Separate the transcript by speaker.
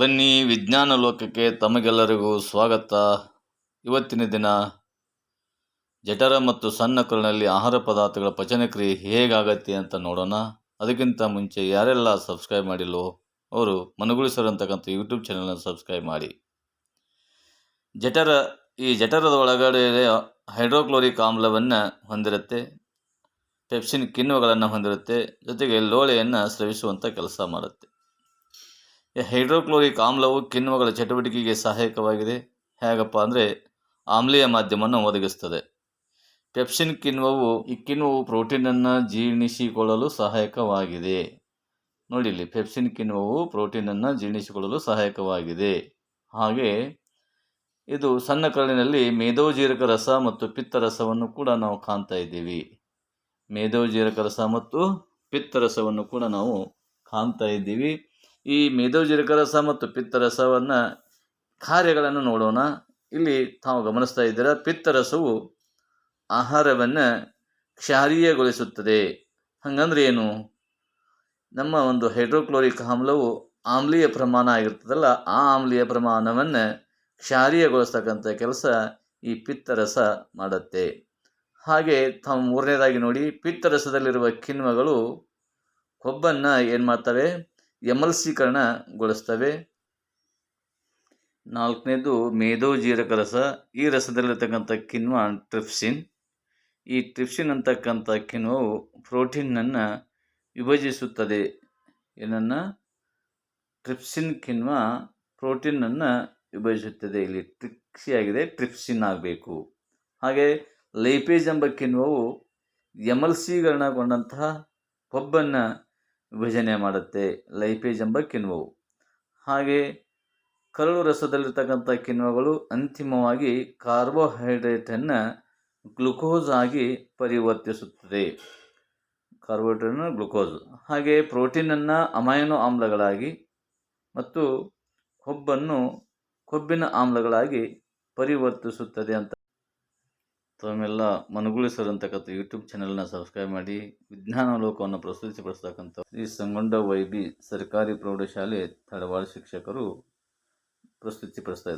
Speaker 1: ಬನ್ನಿ ವಿಜ್ಞಾನ ಲೋಕಕ್ಕೆ ತಮಗೆಲ್ಲರಿಗೂ ಸ್ವಾಗತ. ಇವತ್ತಿನ ದಿನ ಜಠರ ಮತ್ತು ಸಣ್ಣ ಕರುಳಿನಲ್ಲಿ ಆಹಾರ ಪದಾರ್ಥಗಳ ಪಚನಕ್ರಿಯೆ ಹೇಗಾಗತ್ತೆ ಅಂತ ನೋಡೋಣ. ಅದಕ್ಕಿಂತ ಮುಂಚೆ ಯಾರೆಲ್ಲ ಸಬ್ಸ್ಕ್ರೈಬ್ ಮಾಡಿಲ್ಲೋ ಅವರು ಮನಗುಳಿ ಸರ್ ಅಂತಕ್ಕಂಥ ಯೂಟ್ಯೂಬ್ ಚಾನಲ್ನ ಸಬ್ಸ್ಕ್ರೈಬ್ ಮಾಡಿ. ಜಠರ, ಈ ಜಠರದ ಒಳಗಡೆ ಹೈಡ್ರೋಕ್ಲೋರಿಕ್ ಆಮ್ಲವನ್ನು ಹೊಂದಿರುತ್ತೆ, ಪೆಪ್ಸಿನ್ ಕಿಣ್ವಗಳನ್ನು ಹೊಂದಿರುತ್ತೆ, ಜೊತೆಗೆ ಲೋಳೆಯನ್ನು ಸ್ರವಿಸುವಂಥ ಕೆಲಸ ಮಾಡುತ್ತೆ. ಹೈಡ್ರೋಕ್ಲೋರಿಕ್ ಆಮ್ಲವು ಕಿಣ್ವಗಳ ಚಟುವಟಿಕೆಗೆ ಸಹಾಯಕವಾಗಿದೆ. ಹೇಗಪ್ಪ ಅಂದರೆ ಆಮ್ಲೀಯ ಮಾಧ್ಯಮವನ್ನು ಒದಗಿಸ್ತದೆ. ಪೆಪ್ಸಿನ್ ಕಿಣ್ವವು ಈ ಕಿಣ್ವವು ಪ್ರೋಟೀನನ್ನು ಜೀರ್ಣಿಸಿಕೊಳ್ಳಲು ಸಹಾಯಕವಾಗಿದೆ. ನೋಡಿ ಇಲ್ಲಿ ಪೆಪ್ಸಿನ್ ಕಿಣ್ವವು ಪ್ರೋಟೀನನ್ನು ಜೀರ್ಣಿಸಿಕೊಳ್ಳಲು ಸಹಾಯಕವಾಗಿದೆ. ಹಾಗೆ ಇದು ಸಣ್ಣ ಕರಳಿನಲ್ಲಿ ಮೇಧೋಜೀರಕ ರಸ ಮತ್ತು ಪಿತ್ತರಸವನ್ನು ಕೂಡ ನಾವು ಕಾಣ್ತಾ ಇದ್ದೀವಿ. ಮೇಧೋಜೀರಕ ರಸ ಮತ್ತು ಪಿತ್ತರಸವನ್ನು ಕೂಡ ನಾವು ಕಾಣ್ತಾ ಇದ್ದೀವಿ. ಈ ಮೇಧೋಜೀರಕ ರಸ ಮತ್ತು ಪಿತ್ತರಸವನ್ನು ಕಾರ್ಯಗಳನ್ನು ನೋಡೋಣ. ಇಲ್ಲಿ ತಾವು ಗಮನಿಸ್ತಾ ಇದ್ದೀರ, ಪಿತ್ತರಸವು ಆಹಾರವನ್ನು ಕ್ಷಾರೀಯಗೊಳಿಸುತ್ತದೆ. ಹಾಗಂದ್ರೆ ಏನು? ನಮ್ಮ ಒಂದು ಹೈಡ್ರೋಕ್ಲೋರಿಕ್ ಆಮ್ಲವು ಆಮ್ಲೀಯ ಪ್ರಮಾಣ ಆಗಿರ್ತದಲ್ಲ, ಆ ಆಮ್ಲೀಯ ಪ್ರಮಾಣವನ್ನು ಕ್ಷಾರೀಯಗೊಳಿಸ್ತಕ್ಕಂಥ ಕೆಲಸ ಈ ಪಿತ್ತರಸ ಮಾಡುತ್ತೆ. ಹಾಗೆ ತಾವು ಮೂರನೇದಾಗಿ ನೋಡಿ, ಪಿತ್ತರಸದಲ್ಲಿರುವ ಕಿಣ್ವಗಳು ಕೊಬ್ಬನ್ನು ಏನು ಮಾಡ್ತವೆ ಎಮಲ್ಸೀಕರಣಗೊಳಿಸ್ತವೆ. ನಾಲ್ಕನೇದು ಮೇದೋಜೀರಕ ರಸ ಈ ರಸದಲ್ಲಿರ್ತಕ್ಕಂಥ ಕಿಣ್ವ ಟ್ರಿಪ್ಸಿನ್. ಈ ಟ್ರಿಪ್ಸಿನ್ ಅಂತಕ್ಕಂಥ ಕಿಣ್ವವು ಪ್ರೋಟೀನನ್ನು ವಿಭಜಿಸುತ್ತದೆ. ಏನನ್ನು? ಟ್ರಿಪ್ಸಿನ್ ಕಿಣ್ವ ಪ್ರೋಟೀನನ್ನು ವಿಭಜಿಸುತ್ತದೆ. ಇಲ್ಲಿ ಟ್ರಿಕ್ಸಿ ಆಗಿದೆ, ಟ್ರಿಪ್ಸಿನ್ ಆಗಬೇಕು. ಹಾಗೆ ಲೈಪೇಜ್ ಎಂಬ ಕಿಣ್ವವು ಎಮಲ್ಸೀಕರಣಗೊಂಡಂತಹ ಕೊಬ್ಬನ್ನು ವಿಭಜನೆ ಮಾಡುತ್ತೆ. ಲೈಪೇಜ್ ಎಂಬ ಕಿಣ್ವವು. ಹಾಗೆ ಕರಳು ರಸದಲ್ಲಿರ್ತಕ್ಕಂಥ ಕಿಣ್ವಗಳು ಅಂತಿಮವಾಗಿ ಕಾರ್ಬೋಹೈಡ್ರೇಟನ್ನು ಗ್ಲುಕೋಸ್ ಆಗಿ ಪರಿವರ್ತಿಸುತ್ತದೆ. ಕಾರ್ಬೋಹೈಡ್ರೇಟನ್ನು ಗ್ಲುಕೋಸ್. ಹಾಗೆ ಪ್ರೋಟೀನನ್ನು ಅಮೈನೋ ಆಮ್ಲಗಳಾಗಿ ಮತ್ತು ಕೊಬ್ಬನ್ನು ಕೊಬ್ಬಿನ ಆಮ್ಲಗಳಾಗಿ ಪರಿವರ್ತಿಸುತ್ತದೆ ಅಂತ ತಮ್ಮೆಲ್ಲ ಮನಗುಳಿಸರ್ ಅಂತಕ್ಕಂಥ ಯೂಟ್ಯೂಬ್ ಚಾನೆಲ್ನ ಸಬ್ಸ್ಕ್ರೈಬ್ ಮಾಡಿ, ವಿಜ್ಞಾನ ಲೋಕವನ್ನು ಪ್ರಸ್ತುತಿಪಡಿಸ್ತಕ್ಕಂಥ ಶ್ರೀ ಸಂಗೊಂಡ ವೈ ಬಿ ಸರ್ಕಾರಿ ಪ್ರೌಢಶಾಲೆ ತಳವಾಳ ಶಿಕ್ಷಕರು ಪ್ರಸ್ತುತಿಪಡಿಸ್ತಾ ಇದ್ದಾರೆ.